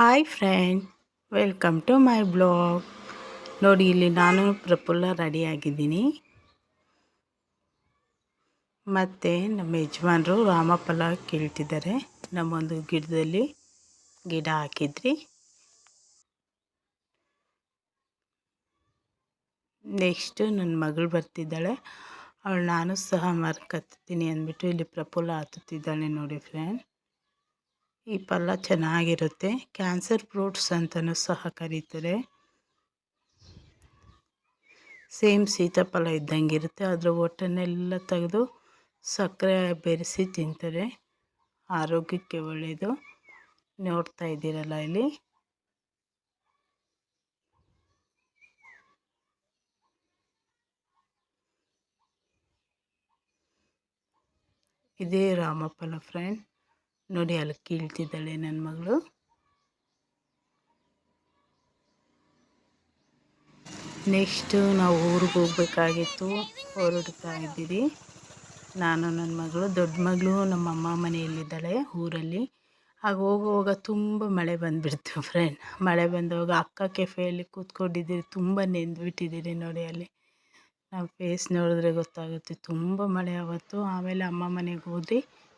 Hi friend, welcome to my blog. ನೋಡಿ, ಇಲ್ಲಿ ನಾನು ಪ್ರಫುಲ್ಲ ರೆಡಿಯಾಗಿದ್ದೀನಿ. ಮತ್ತು ನಮ್ಮ ಯಜಮಾನರು ರಾಮಫಲ ಕೇಳ್ತಿದ್ದಾರೆ. ನಮ್ಮೊಂದು ಗಿಡದಲ್ಲಿ ಗಿಡ ಹಾಕಿದ್ರಿ. ನೆಕ್ಸ್ಟು ನನ್ನ ಮಗಳು ಬರ್ತಿದ್ದಾಳೆ. ಅವಳು ನಾನು ಸಹ ಮರ್ಕತ್ತೀನಿ ಅಂದ್ಬಿಟ್ಟು ಇಲ್ಲಿ ಪ್ರಫುಲ್ಲ ಹತ್ತುತ್ತಿದ್ದಾಳೆ ನೋಡಿ ಫ್ರೆಂಡ್. ಈ ಪಲ್ಲ ಚೆನ್ನಾಗಿರುತ್ತೆ. ಕ್ಯಾನ್ಸರ್ ಫ್ರೂಟ್ಸ್ ಅಂತಲೂ ಸಹ ಕರೀತಾರೆ. ಸೇಮ್ ಸೀತಾಫಲ ಇದ್ದಂಗೆ ಇರುತ್ತೆ ಅದರ ಒಟ್ಟನ್ನೆಲ್ಲ ತೆಗೆದು ಸಕ್ಕರೆ ಬೆರೆಸಿ ತಿಂತಾರೆ. ಆರೋಗ್ಯಕ್ಕೆ ಒಳ್ಳೆಯದು ನೋಡ್ತಾ ಇದ್ದೀರಲ್ಲ ಇಲ್ಲಿ? ಇದೇ ರಾಮಫಲ ಫ್ರೆಂಡ್. ನೋಡಿ ಅಲ್ಲಿ ಕೀಳ್ತಿದ್ದಾಳೆ ನನ್ನ ಮಗಳು. ನೆಕ್ಸ್ಟು ನಾವು ಊರಿಗೆ ಹೋಗ್ಬೇಕಾಗಿತ್ತು. ಹೊರಡ್ತಾ ಇದ್ದೀರಿ. ನಾನು ನನ್ನ ಮಗಳು, ದೊಡ್ಡ ಮಗಳು, ನಮ್ಮ ಅಮ್ಮ ಮನೆಯಲ್ಲಿದ್ದಾಳೆ ಊರಲ್ಲಿ. ಆಗ ಹೋಗುವಾಗ ತುಂಬ ಮಳೆ ಬಂದುಬಿಡ್ತು ಫ್ರೆಂಡ್ ಮಳೆ ಬಂದಾಗ ಅಕ್ಕ ಕೆಫೆಯಲ್ಲಿ ಕೂತ್ಕೊಂಡಿದ್ದೀರಿ, ತುಂಬ ನೆಂದುಬಿಟ್ಟಿದ್ದೀರಿ ನೋಡಿ ಅಲ್ಲಿ. ನಾವು ಫೇಸ್ ನೋಡಿದ್ರೆ ಗೊತ್ತಾಗುತ್ತೆ, ತುಂಬ ಮಳೆ ಆವತ್ತು ಆಮೇಲೆ ಅಮ್ಮ ಮನೆಗೆ ಹೋದ್ರಿ